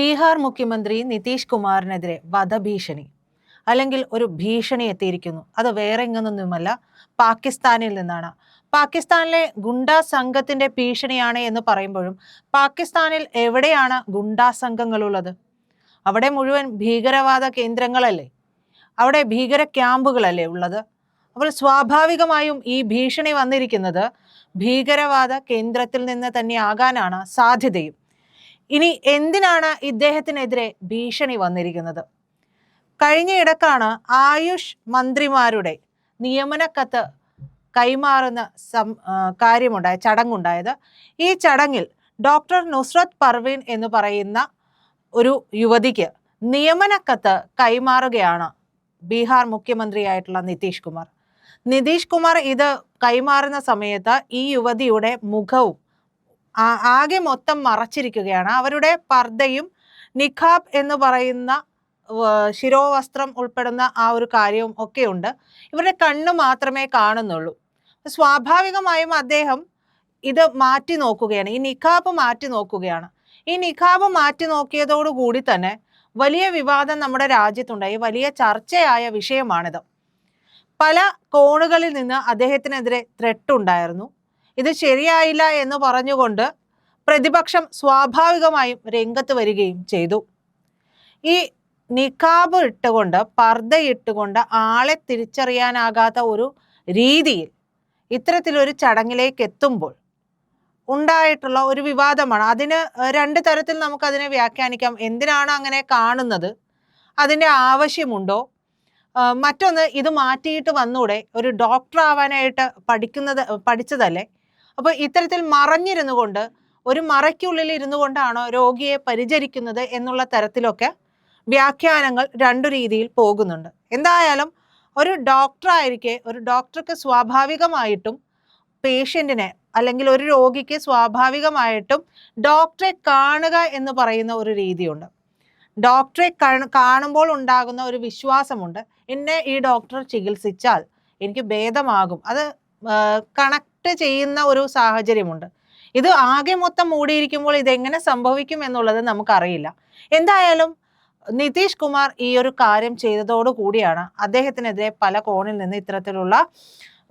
ബീഹാർ മുഖ്യമന്ത്രി നിതീഷ് കുമാറിനെതിരെ വധഭീഷണി. അല്ലെങ്കിൽ ഒരു ഭീഷണി എത്തിയിരിക്കുന്നു. അത് വേറെ എങ്ങനൊന്നുമല്ല പാകിസ്ഥാനിൽ നിന്നാണ്. പാകിസ്ഥാനിലെ ഗുണ്ടാ സംഘത്തിന്റെ ഭീഷണിയാണ് എന്ന് പറയുമ്പോഴും പാകിസ്ഥാനിൽ എവിടെയാണ് ഗുണ്ടാ സംഘങ്ങളുള്ളത്? അവിടെ മുഴുവൻ ഭീകരവാദ കേന്ദ്രങ്ങളല്ലേ? അവിടെ ഭീകര ക്യാമ്പുകളല്ലേ ഉള്ളത്? അപ്പോൾ സ്വാഭാവികമായും ഈ ഭീഷണി വന്നിരിക്കുന്നത് ഭീകരവാദ കേന്ദ്രത്തിൽ നിന്ന് തന്നെ ആകാനാണ് സാധ്യതയും. ഇനി എന്തിനാണ് ഇദ്ദേഹത്തിനെതിരെ ഭീഷണി വന്നിരിക്കുന്നത്? കഴിഞ്ഞയിടക്കാണ് ആയുഷ് മന്ത്രിമാരുടെ നിയമന കത്ത് കൈമാറുന്ന സം കാര്യമുണ്ടായ ചടങ്ങുണ്ടായത്. ഈ ചടങ്ങിൽ ഡോക്ടർ നുസ്രത് പർവീൻ എന്ന് പറയുന്ന ഒരു യുവതിക്ക് നിയമന കത്ത് കൈമാറുകയാണ് ബീഹാർ മുഖ്യമന്ത്രിയായിട്ടുള്ള നിതീഷ് കുമാർ. നിതീഷ് കുമാർ ഇത് കൈമാറുന്ന സമയത്ത് ഈ യുവതിയുടെ മുഖവും ആകെ മൊത്തം മറച്ചിരിക്കുകയാണ്. അവരുടെ പർദ്ദയും നിഖാബ് എന്ന് പറയുന്ന ശിരോവസ്ത്രം ഉൾപ്പെടുന്ന ആ ഒരു കാര്യവും ഒക്കെ ഉണ്ട്. ഇവരുടെ കണ്ണ് മാത്രമേ കാണുന്നുള്ളൂ. സ്വാഭാവികമായും അദ്ദേഹം ഇത് മാറ്റി നോക്കുകയാണ്. ഈ നിഖാബ് മാറ്റി നോക്കുകയാണ്. ഈ നിഖാബ് മാറ്റി നോക്കിയതോടുകൂടി തന്നെ വലിയ വിവാദം നമ്മുടെ രാജ്യത്തുണ്ടായി. വലിയ ചർച്ചയായ വിഷയമാണിത്. പല കോണുകളിൽ നിന്ന് അദ്ദേഹത്തിനെതിരെ ത്രെട്ട് ഉണ്ടായിരുന്നു. ഇത് ശരിയായില്ല എന്ന് പറഞ്ഞുകൊണ്ട് പ്രതിപക്ഷം സ്വാഭാവികമായും രംഗത്ത് വരികയും ചെയ്തു. ഈ നിക്കാബ് ഇട്ടുകൊണ്ട് പർദ്ദ ഇട്ടുകൊണ്ട് ആളെ തിരിച്ചറിയാനാകാത്ത ഒരു രീതിയിൽ ഇത്തരത്തിലൊരു ചടങ്ങിലേക്ക് എത്തുമ്പോൾ ഉണ്ടായിട്ടുള്ള ഒരു വിവാദമാണ്. അതിന് രണ്ട് തരത്തിൽ നമുക്കതിനെ വ്യാഖ്യാനിക്കാം. എന്തിനാണ് അങ്ങനെ കാണുന്നത്? അതിന്റെ ആവശ്യമുണ്ടോ? മറ്റൊന്ന് ഇത് മാറ്റിയിട്ട് വന്നൂടെ? ഒരു ഡോക്ടർ ആവാനായിട്ട് പഠിക്കുന്നത് പഠിച്ചതല്ലേ? അപ്പോൾ ഇത്തരത്തിൽ മറഞ്ഞിരുന്നു കൊണ്ട് ഒരു മറയ്ക്കുള്ളിൽ ഇരുന്നു കൊണ്ടാണോ രോഗിയെ പരിചരിക്കുന്നത് എന്നുള്ള തരത്തിലൊക്കെ വ്യാഖ്യാനങ്ങൾ രണ്ടു രീതിയിൽ പോകുന്നുണ്ട്. എന്തായാലും ഒരു ഡോക്ടറായിരിക്കെ ഒരു ഡോക്ടർക്ക് സ്വാഭാവികമായിട്ടും പേഷ്യന്റിനെ അല്ലെങ്കിൽ ഒരു രോഗിക്ക് സ്വാഭാവികമായിട്ടും ഡോക്ടറെ കാണുക എന്ന് പറയുന്ന ഒരു രീതിയുണ്ട്. ഡോക്ടറെ കാണുമ്പോൾ ഉണ്ടാകുന്ന ഒരു വിശ്വാസമുണ്ട്. എന്നെ ഈ ഡോക്ടർ ചികിത്സിച്ചാൽ എനിക്ക് ഭേദമാകും. അത് കണക്ട് ചെയ്യുന്ന ഒരു സാഹചര്യമുണ്ട്. ഇത് ആകെ മൊത്തം മൂടിയിരിക്കുമ്പോൾ ഇതെങ്ങനെ സംഭവിക്കും എന്നുള്ളത് നമുക്കറിയില്ല. എന്തായാലും നിതീഷ് കുമാർ ഈ ഒരു കാര്യം ചെയ്തതോടു കൂടിയാണ് അദ്ദേഹത്തിനെതിരെ പല കോണിൽ നിന്ന് ഇത്തരത്തിലുള്ള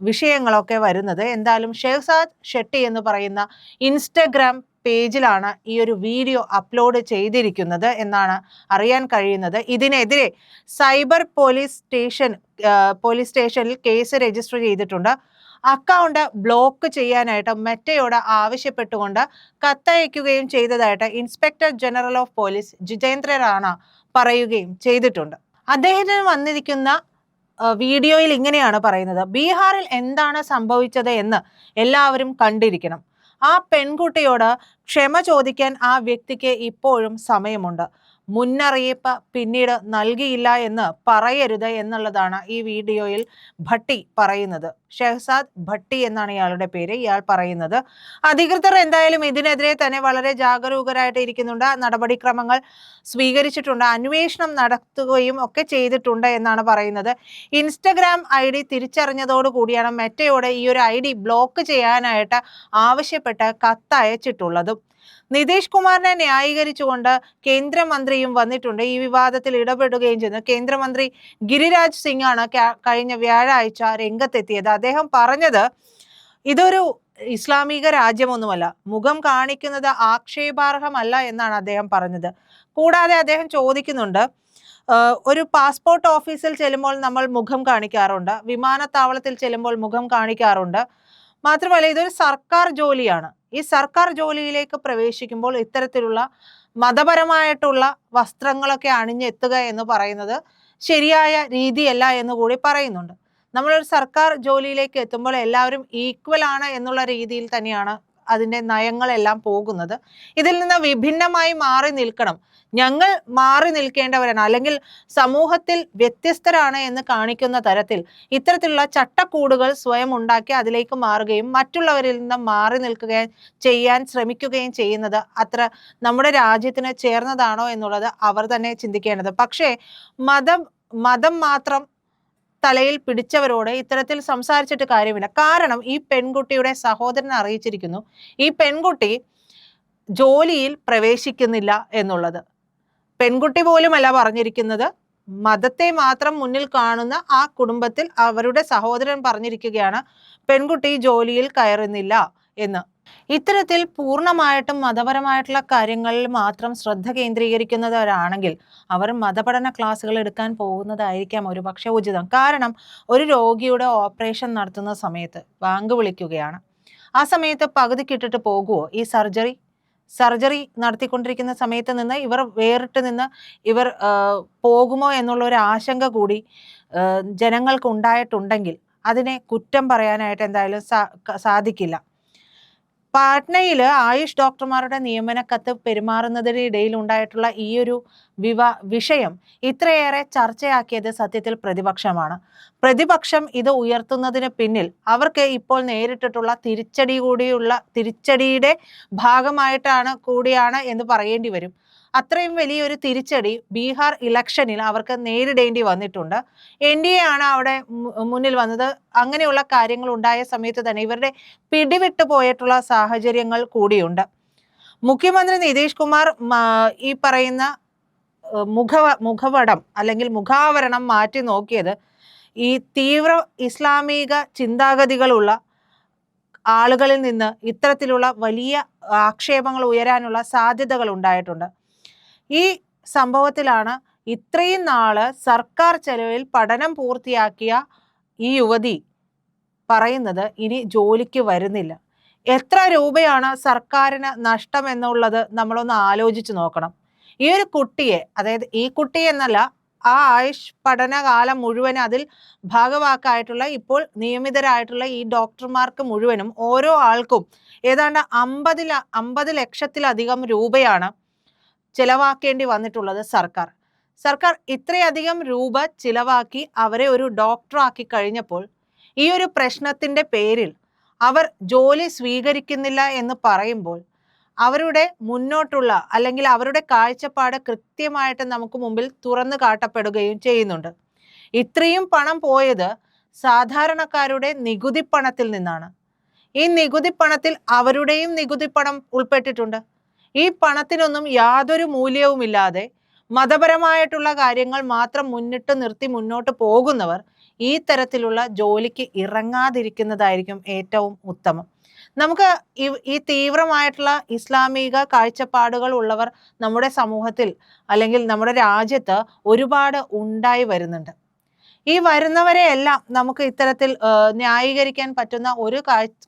വിഷയങ്ങളൊക്കെ വരുന്നത്. എന്തായാലും ഷെഹ്സാദ് ഷെട്ടി എന്ന് പറയുന്ന ഇൻസ്റ്റഗ്രാം പേജിലാണ് ഈ ഒരു വീഡിയോ അപ്ലോഡ് ചെയ്തിരിക്കുന്നത് എന്നാണ് അറിയാൻ കഴിയുന്നത്. ഇതിനെതിരെ സൈബർ പോലീസ് സ്റ്റേഷൻ പോലീസ് സ്റ്റേഷനിൽ കേസ് രജിസ്റ്റർ ചെയ്തിട്ടുണ്ട്. അക്കൗണ്ട് ബ്ലോക്ക് ചെയ്യാനായിട്ട് മെറ്റയോട് ആവശ്യപ്പെട്ടുകൊണ്ട് കത്തയക്കുകയും ചെയ്തതായിട്ട് inspector general of police Jitendra Rana പറയുകയും ചെയ്തിട്ടുണ്ട്. അദ്ദേഹത്തിന് വന്നിരിക്കുന്ന വീഡിയോയിൽ ഇങ്ങനെയാണ് പറയുന്നത്. ബീഹാറിൽ എന്താണ് സംഭവിച്ചത് എന്ന് എല്ലാവരും കണ്ടിരിക്കണം. ആ പെൺകുട്ടിയോട് ക്ഷമ ചോദിക്കാൻ ആ വ്യക്തിക്ക് ഇപ്പോഴും സമയമുണ്ട്. മുന്നറിയിപ്പ് പിന്നീട് നൽകിയില്ല എന്ന് പറയരുത് എന്നുള്ളതാണ് ഈ വീഡിയോയിൽ ഭട്ടി പറയുന്നത്. ഷെഹസാദ് ഭട്ടി എന്നാണ് ഇയാളുടെ പേര്. ഇയാൾ പറയുന്നത് അധികൃതർ എന്തായാലും ഇതിനെതിരെ തന്നെ വളരെ ജാഗരൂകരായിട്ട് ഇരിക്കുന്നുണ്ട്. നടപടിക്രമങ്ങൾ സ്വീകരിച്ചിട്ടുണ്ട്. അന്വേഷണം നടത്തുകയും ഒക്കെ ചെയ്തിട്ടുണ്ട് എന്നാണ് പറയുന്നത്. ഇൻസ്റ്റഗ്രാം ഐ ഡി തിരിച്ചറിഞ്ഞതോടുകൂടിയാണ് മെറ്റയോട് ഈ ഒരു ഐ ഡി ബ്ലോക്ക് ചെയ്യാനായിട്ട് ആവശ്യപ്പെട്ട് കത്തയച്ചിട്ടുള്ളതും. നിതീഷ് കുമാറിനെ ന്യായീകരിച്ചുകൊണ്ട് കേന്ദ്രമന്ത്രിയും വന്നിട്ടുണ്ട്. ഈ വിവാദത്തിൽ ഇടപെടുകയും ചെയ്യുന്നു കേന്ദ്രമന്ത്രി ഗിരിരാജ് സിംഗ് ആണ് കഴിഞ്ഞ വ്യാഴാഴ്ച രംഗത്തെത്തിയത്. അദ്ദേഹം പറഞ്ഞത് ഇതൊരു ഇസ്ലാമിക രാജ്യമൊന്നുമല്ല. മുഖം കാണിക്കുന്നത് ആക്ഷേപാർഹമല്ല എന്നാണ് അദ്ദേഹം പറഞ്ഞത്. കൂടാതെ അദ്ദേഹം ചോദിക്കുന്നുണ്ട് ഒരു പാസ്പോർട്ട് ഓഫീസിൽ ചെല്ലുമ്പോൾ നമ്മൾ മുഖം കാണിക്കാറുണ്ട് വിമാനത്താവളത്തിൽ ചെല്ലുമ്പോൾ മുഖം കാണിക്കാറുണ്ട്. മാത്രമല്ല ഇതൊരു സർക്കാർ ജോലിയാണ്. ഈ സർക്കാർ ജോലിയിലേക്ക് പ്രവേശിക്കുമ്പോൾ ഇത്തരത്തിലുള്ള മതപരമായിട്ടുള്ള വസ്ത്രങ്ങളൊക്കെ അണിഞ്ഞെത്തുക എന്ന് പറയുന്നത് ശരിയായ രീതിയല്ല എന്ന് കൂടി പറയുന്നുണ്ട്. നമ്മളൊരു സർക്കാർ ജോലിയിലേക്ക് എത്തുമ്പോൾ എല്ലാവരും ഈക്വൽ ആണ് എന്നുള്ള രീതിയിൽ തന്നെയാണ് അതിന്റെ നയങ്ങളെല്ലാം പോകുന്നത്. ഇതിൽ നിന്ന് വിഭിന്നമായി മാറി നിൽക്കണം. ഞങ്ങൾ മാറി നിൽക്കേണ്ടവരാണ്. അല്ലെങ്കിൽ സമൂഹത്തിൽ വ്യത്യസ്തരാണ് എന്ന് കാണിക്കുന്ന തരത്തിൽ ഇത്തരത്തിലുള്ള ചട്ടക്കൂടുകൾ സ്വയം ഉണ്ടാക്കി അതിലേക്ക് മാറുകയും മറ്റുള്ളവരിൽ നിന്ന് മാറി നിൽക്കുകയും ചെയ്യാൻ ശ്രമിക്കുകയും ചെയ്യുന്നത് അത്ര നമ്മുടെ രാജ്യത്തിന് ചേർന്നതാണോ എന്നുള്ളത് അവർ തന്നെ ചിന്തിക്കേണ്ടത്. പക്ഷേ മതം മതം മാത്രം തലയിൽ പിടിച്ചവരോട് ഇത്തരത്തിൽ സംസാരിച്ചിട്ട് കാര്യമില്ല. കാരണം ഈ പെൺകുട്ടിയുടെ സഹോദരൻ അറിയിച്ചിരിക്കുന്നു. ഈ പെൺകുട്ടി ജോലിയിൽ പ്രവേശിക്കുന്നില്ല എന്നുള്ളത്. പെൺകുട്ടി പോലുമല്ല പറഞ്ഞിരിക്കുന്നത്. മതത്തെ മാത്രം മുന്നിൽ കാണുന്ന ആ കുടുംബത്തിൽ അവരുടെ സഹോദരൻ പറഞ്ഞിരിക്കുകയാണ് പെൺകുട്ടി ജോലിയിൽ കയറുന്നില്ല എന്ന്. ഇത്തരത്തിൽ പൂർണമായിട്ടും മതപരമായിട്ടുള്ള കാര്യങ്ങളിൽ മാത്രം ശ്രദ്ധ കേന്ദ്രീകരിക്കുന്നവരാണെങ്കിൽ അവർ മതപഠന ക്ലാസ്സുകൾ എടുക്കാൻ പോകുന്നതായിരിക്കാം ഒരു പക്ഷേ ഉചിതം. കാരണം ഒരു രോഗിയുടെ ഓപ്പറേഷൻ നടത്തുന്ന സമയത്ത് ബാങ്ക് വിളിക്കുകയാണ്. ആ സമയത്ത് പകുതിക്കിട്ടിട്ട് പോകുമോ ഈ സർജറി? സർജറി നടത്തിക്കൊണ്ടിരിക്കുന്ന സമയത്ത് നിന്ന് ഇവർ വേറിട്ട് നിന്ന് ഇവർ പോകുമോ എന്നുള്ള ഒരു ആശങ്ക കൂടി ജനങ്ങൾക്ക് ഉണ്ടായിട്ടുണ്ടെങ്കിൽ അതിനെ കുറ്റം പറയാനായിട്ട് എന്തായാലും സാധിക്കില്ല. പാട്നയിൽ ആയുഷ് ഡോക്ടർമാരുടെ നിയമന കത്ത് പെരുമാറുന്നതിനിടയിൽ ഉണ്ടായിട്ടുള്ള ഈ ഒരു വിവ വിഷയം ഇത്രയേറെ ചർച്ചയാക്കിയത് സത്യത്തിൽ പ്രതിപക്ഷമാണ്. പ്രതിപക്ഷം ഇത് ഉയർത്തുന്നതിന് പിന്നിൽ അവർക്ക് ഇപ്പോൾ നേരിട്ടിട്ടുള്ള തിരിച്ചടി കൂടിയുള്ള തിരിച്ചടിയുടെ ഭാഗമായിട്ടാണ് കൂടിയാണ് എന്ന് പറയേണ്ടി വരും. അത്രയും വലിയൊരു തിരിച്ചടി ബീഹാർ ഇലക്ഷനിൽ അവർക്ക് നേരിടേണ്ടി വന്നിട്ടുണ്ട്. എൻ ഡി എ ആണ് അവിടെ മുന്നിൽ വന്നത്. അങ്ങനെയുള്ള കാര്യങ്ങൾ ഉണ്ടായ സമയത്ത് തന്നെ ഇവരുടെ പിടിവിട്ടു പോയിട്ടുള്ള സാഹചര്യങ്ങൾ കൂടിയുണ്ട്. മുഖ്യമന്ത്രി നിതീഷ് കുമാർ ഈ പറയുന്ന മുഖ മുഖവടം അല്ലെങ്കിൽ മുഖാവരണം മാറ്റി നോക്കിയത് ഈ തീവ്ര ഇസ്ലാമിക ചിന്താഗതികളുള്ള ആളുകളിൽ നിന്ന് ഇത്തരത്തിലുള്ള വലിയ ആക്ഷേപങ്ങൾ ഉയരാനുള്ള സാധ്യതകൾ ഉണ്ടായിട്ടുണ്ട്. ഈ സംഭവത്തിലാണ് ഇത്രയും നാൾ സർക്കാർ ചെലവിൽ പഠനം പൂർത്തിയാക്കിയ ഈ യുവതി പറയുന്നത് ഇനി ജോലിക്ക് വരുന്നില്ല. എത്ര രൂപയാണ് സർക്കാരിന് നഷ്ടം എന്നുള്ളത് നമ്മളൊന്ന് ആലോചിച്ച് നോക്കണം. ഈ ഒരു കുട്ടിയെ അതായത് ഈ കുട്ടി എന്നല്ല ആ ആയുഷ് പഠനകാലം മുഴുവൻ അതിൽ ഭാഗവാക്കായിട്ടുള്ള ഇപ്പോൾ നിയമിതരായിട്ടുള്ള ഈ ഡോക്ടർമാർക്ക് മുഴുവനും ഓരോ ആൾക്കും ഏതാണ്ട് അമ്പതിൽ അമ്പത് ലക്ഷത്തിലധികം രൂപയാണ് ചിലവാക്കേണ്ടി വന്നിട്ടുള്ളത് സർക്കാർ. സർക്കാർ ഇത്രയധികം രൂപ ചിലവാക്കി അവരെ ഒരു ഡോക്ടറാക്കി കഴിഞ്ഞപ്പോൾ ഈ ഒരു പ്രശ്നത്തിന്റെ പേരിൽ അവർ ജോലി സ്വീകരിക്കുന്നില്ല എന്ന് പറയുമ്പോൾ അവരുടെ മുന്നോട്ടുള്ള അല്ലെങ്കിൽ അവരുടെ കാഴ്ചപ്പാട് കൃത്യമായിട്ട് നമുക്ക് മുമ്പിൽ തുറന്നു കാട്ടപ്പെടുകയും ചെയ്യുന്നുണ്ട്. ഇത്രയും പണം പോയത് സാധാരണക്കാരുടെ നികുതി പണത്തിൽ നിന്നാണ്. ഈ നികുതി പണത്തിൽ അവരുടെയും നികുതി പണം ഉൾപ്പെട്ടിട്ടുണ്ട്. ഈ പണത്തിനൊന്നും യാതൊരു മൂല്യവുമില്ലാതെ മതപരമായിട്ടുള്ള കാര്യങ്ങൾ മാത്രം മുന്നിട്ട് നിർത്തി മുന്നോട്ട് പോകുന്നവർ ഈ തരത്തിലുള്ള ജോലിക്ക് ഇറങ്ങാതിരിക്കുന്നതായിരിക്കും ഏറ്റവും ഉത്തമം. നമുക്ക് ഈ തീവ്രമായിട്ടുള്ള ഇസ്ലാമിക കാഴ്ചപ്പാടുകൾ ഉള്ളവർ നമ്മുടെ സമൂഹത്തിൽ അല്ലെങ്കിൽ നമ്മുടെ രാജ്യത്ത് ഒരുപാട് ഉണ്ടായി വരുന്നുണ്ട്. ഈ വരുന്നവരെ എല്ലാം നമുക്ക് ഇത്തരത്തിൽ ന്യായീകരിക്കാൻ പറ്റുന്ന ഒരു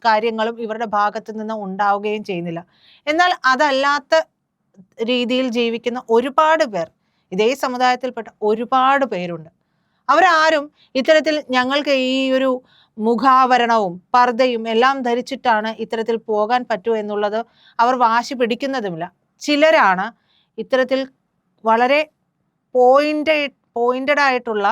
കാര്യങ്ങളും ഇവരുടെ ഭാഗത്ത് നിന്ന് ഉണ്ടാവുകയും ചെയ്യുന്നില്ല. എന്നാൽ അതല്ലാത്ത രീതിയിൽ ജീവിക്കുന്ന ഒരുപാട് പേർ ഇതേ സമുദായത്തിൽപ്പെട്ട ഒരുപാട് പേരുണ്ട്. അവരാരും ഇത്തരത്തിൽ ഞങ്ങൾക്ക് ഈ ഒരു മുഖാവരണവും പർദ്ദയും എല്ലാം ധരിച്ചിട്ടാണ് ഇത്തരത്തിൽ പോകാൻ പറ്റൂ എന്നുള്ളത് അവർ വാശി പിടിക്കുന്നതുമില്ല. ചിലരാണ് ഇത്തരത്തിൽ വളരെ പോയിന്റ് പോയിന്റഡ് ആയിട്ടുള്ള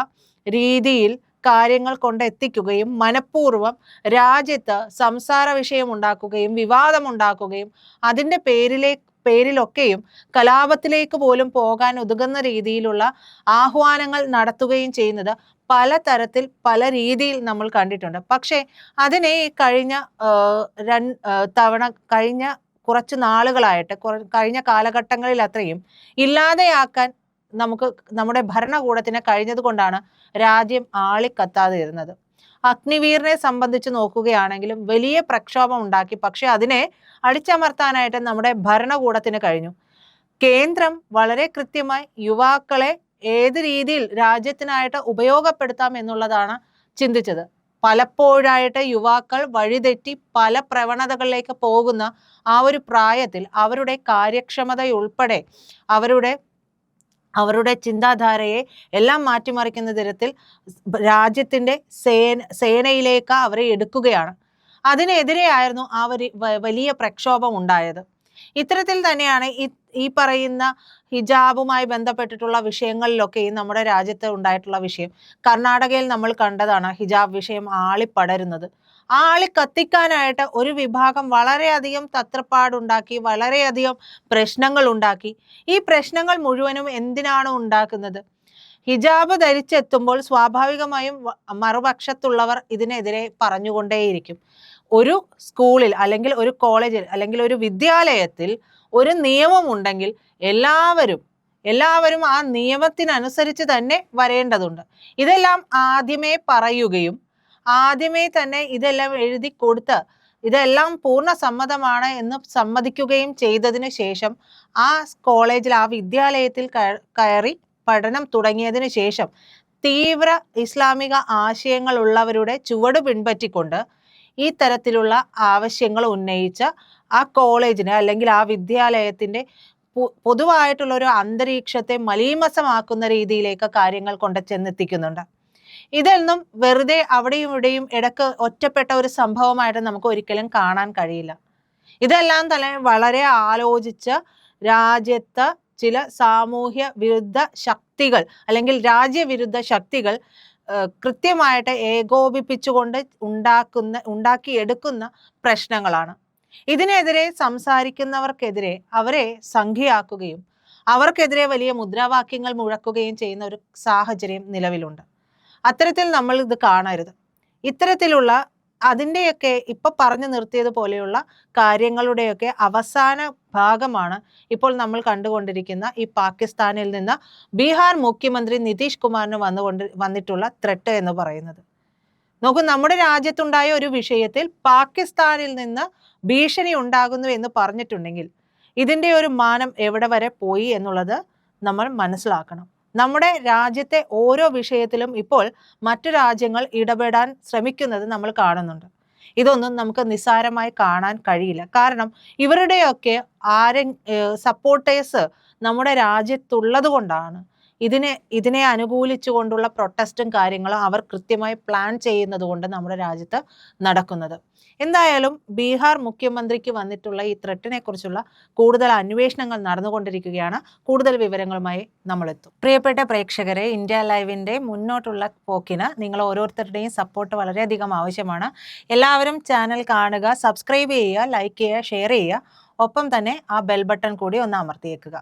രീതിയിൽ കാര്യങ്ങൾ കൊണ്ടെത്തിക്കുകയും മനഃപൂർവം രാജ്യത്ത് സംസാര വിഷയം ഉണ്ടാക്കുകയും വിവാദമുണ്ടാക്കുകയും അതിന്റെ പേരിലെ പേരിലൊക്കെയും കലാപത്തിലേക്ക് പോലും പോകാൻ ഒതുങ്ങുന്ന രീതിയിലുള്ള ആഹ്വാനങ്ങൾ നടത്തുകയും ചെയ്യുന്നത് പല തരത്തിൽ പല രീതിയിൽ നമ്മൾ കണ്ടിട്ടുണ്ട്. പക്ഷേ അതിനെ കഴിഞ്ഞ തവണ കഴിഞ്ഞ കുറച്ച് നാളുകളായിട്ട് കഴിഞ്ഞ കാലഘട്ടങ്ങളിൽ അത്രയും ഇല്ലാതെയാക്കാൻ നമുക്ക് നമ്മുടെ ഭരണകൂടത്തിന് കഴിഞ്ഞതുകൊണ്ടാണ് രാജ്യം ആളിക്കത്താതെ ഇരുന്നത്. അഗ്നിവീറിനെ സംബന്ധിച്ച് നോക്കുകയാണെങ്കിലും വലിയ പ്രക്ഷോഭം ഉണ്ടാക്കി. പക്ഷെ അതിനെ അടിച്ചമർത്താനായിട്ട് നമ്മുടെ ഭരണകൂടത്തിന് കഴിഞ്ഞു. കേന്ദ്രം വളരെ കൃത്യമായി യുവാക്കളെ ഏത് രീതിയിൽ രാജ്യത്തിനായിട്ട് ഉപയോഗപ്പെടുത്താം എന്നുള്ളതാണ് ചിന്തിച്ചത്. പലപ്പോഴായിട്ട് യുവാക്കൾ വഴിതെറ്റി പല പ്രവണതകളിലേക്ക് പോകുന്ന ആ ഒരു പ്രായത്തിൽ അവരുടെ കാര്യക്ഷമതയുൾപ്പെടെ അവരുടെ അവരുടെ ചിന്താധാരയെ എല്ലാം മാറ്റിമറിക്കുന്ന തരത്തിൽ രാജ്യത്തിന്റെ സേന സേനയിലേക്ക് അവരെ എടുക്കുകയാണ്. അതിനെതിരെയായിരുന്നു ആ വലിയ പ്രക്ഷോഭം ഉണ്ടായത്. ഇത്തരത്തിൽ തന്നെയാണ് ഈ പറയുന്ന ഹിജാബുമായി ബന്ധപ്പെട്ടിട്ടുള്ള വിഷയങ്ങളിലൊക്കെയും നമ്മുടെ രാജ്യത്ത് ഉണ്ടായിട്ടുള്ള വിഷയം. കർണാടകയിൽ നമ്മൾ കണ്ടതാണ് ഹിജാബ് വിഷയം ആളിപ്പടരുന്നത്. ആളി കത്തിക്കാനായിട്ട് ഒരു വിഭാഗം വളരെയധികം തത്രപ്പാടുണ്ടാക്കി വളരെയധികം പ്രശ്നങ്ങൾ ഉണ്ടാക്കി ഈ പ്രശ്നങ്ങൾ മുഴുവനും എന്തിനാണ് ഉണ്ടാക്കുന്നത്? ഹിജാബ് ധരിച്ചെത്തുമ്പോൾ സ്വാഭാവികമായും മറുപക്ഷത്തുള്ളവർ ഇതിനെതിരെ പറഞ്ഞുകൊണ്ടേയിരിക്കും. ഒരു സ്കൂളിൽ അല്ലെങ്കിൽ ഒരു കോളേജിൽ അല്ലെങ്കിൽ ഒരു വിദ്യാലയത്തിൽ ഒരു നിയമമുണ്ടെങ്കിൽ എല്ലാവരും എല്ലാവരും ആ നിയമത്തിനനുസരിച്ച് തന്നെ വരേണ്ടതുണ്ട്. ഇതെല്ലാം ആദ്യമേ പറയുകയും ആദ്യമേ തന്നെ ഇതെല്ലാം എഴുതി കൊടുത്ത് ഇതെല്ലാം പൂർണ സമ്മതമാണ് എന്ന് സമ്മതിക്കുകയും ചെയ്തതിന് ശേഷം ആ കോളേജിൽ ആ വിദ്യാലയത്തിൽ കയറി പഠനം തുടങ്ങിയതിന് ശേഷം തീവ്ര ഇസ്ലാമിക ആശയങ്ങളുള്ളവരുടെ ചുവട് പിൻപറ്റിക്കൊണ്ട് ഈ തരത്തിലുള്ള ആവശ്യങ്ങൾ ഉന്നയിച്ച ആ കോളേജിന് അല്ലെങ്കിൽ ആ വിദ്യാലയത്തിന്റെ പൊതുവായിട്ടുള്ള ഒരു അന്തരീക്ഷത്തെ മലീമസമാക്കുന്ന രീതിയിലേക്ക് കാര്യങ്ങൾ കൊണ്ട് ചെന്നെത്തിക്കുന്നുണ്ട്. ഇതൊന്നും വെറുതെ അവിടെയും ഇവിടെയും ഇടയ്ക്ക് ഒറ്റപ്പെട്ട ഒരു സംഭവമായിട്ട് നമുക്ക് ഒരിക്കലും കാണാൻ കഴിയില്ല. ഇതെല്ലാം തന്നെ വളരെ ആലോചിച്ച് രാജ്യത്ത് ചില സാമൂഹ്യ വിരുദ്ധ ശക്തികൾ അല്ലെങ്കിൽ രാജ്യവിരുദ്ധ ശക്തികൾ കൃത്യമായിട്ട് ഏകോപിപ്പിച്ചുകൊണ്ട് ഉണ്ടാക്കുന്ന ഉണ്ടാക്കിയെടുക്കുന്ന പ്രശ്നങ്ങളാണ്. ഇതിനെതിരെ സംസാരിക്കുന്നവർക്കെതിരെ അവരെ സംഖ്യയാക്കുകയും അവർക്കെതിരെ വലിയ മുദ്രാവാക്യങ്ങൾ മുഴക്കുകയും ചെയ്യുന്ന ഒരു സാഹചര്യം നിലവിലുണ്ട്. അത്തരത്തിൽ നമ്മൾ ഇത് കാണരുത്. ഇത്തരത്തിലുള്ള അതിന്റെയൊക്കെ ഇപ്പൊ പറഞ്ഞു നിർത്തിയതുപോലെയുള്ള കാര്യങ്ങളുടെയൊക്കെ അവസാന ഭാഗമാണ് ഇപ്പോൾ നമ്മൾ കണ്ടുകൊണ്ടിരിക്കുന്ന ഈ പാകിസ്ഥാനിൽ നിന്ന് ബീഹാർ മുഖ്യമന്ത്രി നിതീഷ് കുമാറിന് വന്നുകൊണ്ട് വന്നിട്ടുള്ള ത്രെട്ട് എന്ന് പറയുന്നത്. നോക്കൂ നമ്മുടെ രാജ്യത്തുണ്ടായ ഒരു വിഷയത്തിൽ പാകിസ്ഥാനിൽ നിന്ന് ഭീഷണി ഉണ്ടാകുന്നു എന്ന് പറഞ്ഞിട്ടുണ്ടെങ്കിൽ ഇതിന്റെ ഒരു മാനം എവിടെ വരെ പോയി എന്നുള്ളത് നമ്മൾ മനസ്സിലാക്കണം. നമ്മുടെ രാജ്യത്തെ ഓരോ വിഷയത്തിലും ഇപ്പോൾ മറ്റു രാജ്യങ്ങൾ ഇടപെടാൻ ശ്രമിക്കുന്നത് നമ്മൾ കാണുന്നുണ്ട്. ഇതൊന്നും നമുക്ക് നിസ്സാരമായി കാണാൻ കഴിയില്ല. കാരണം ഇവരുടെയൊക്കെ ആരെ സപ്പോർട്ടേഴ്സ് നമ്മുടെ രാജ്യത്തുള്ളത് കൊണ്ടാണ്. ഇതിനെ ഇതിനെ അനുകൂലിച്ചുകൊണ്ടുള്ള പ്രൊട്ടസ്റ്റും കാര്യങ്ങളും അവർ കൃത്യമായി പ്ലാൻ ചെയ്യുന്നത് കൊണ്ട് നമ്മുടെ രാജ്യത്ത് നടക്കുന്നത്. എന്തായാലും ബീഹാർ മുഖ്യമന്ത്രിക്ക് വന്നിട്ടുള്ള ഈ ത്രെട്ടിനെ കുറിച്ചുള്ള കൂടുതൽ അന്വേഷണങ്ങൾ നടന്നുകൊണ്ടിരിക്കുകയാണ്. കൂടുതൽ വിവരങ്ങളുമായി നമ്മളെത്തും. പ്രിയപ്പെട്ട പ്രേക്ഷകരെ ഇന്ത്യ ലൈവിന്റെ മുന്നോട്ടുള്ള പോക്കിന് നിങ്ങൾ ഓരോരുത്തരുടെയും സപ്പോർട്ട് വളരെയധികം ആവശ്യമാണ്. എല്ലാവരും ചാനൽ കാണുക സബ്സ്ക്രൈബ് ചെയ്യുക ലൈക്ക് ചെയ്യുക ഷെയർ ചെയ്യുക. ഒപ്പം തന്നെ ആ ബെൽ ബട്ടൺ കൂടി ഒന്ന് അമർത്തിയേക്കുക.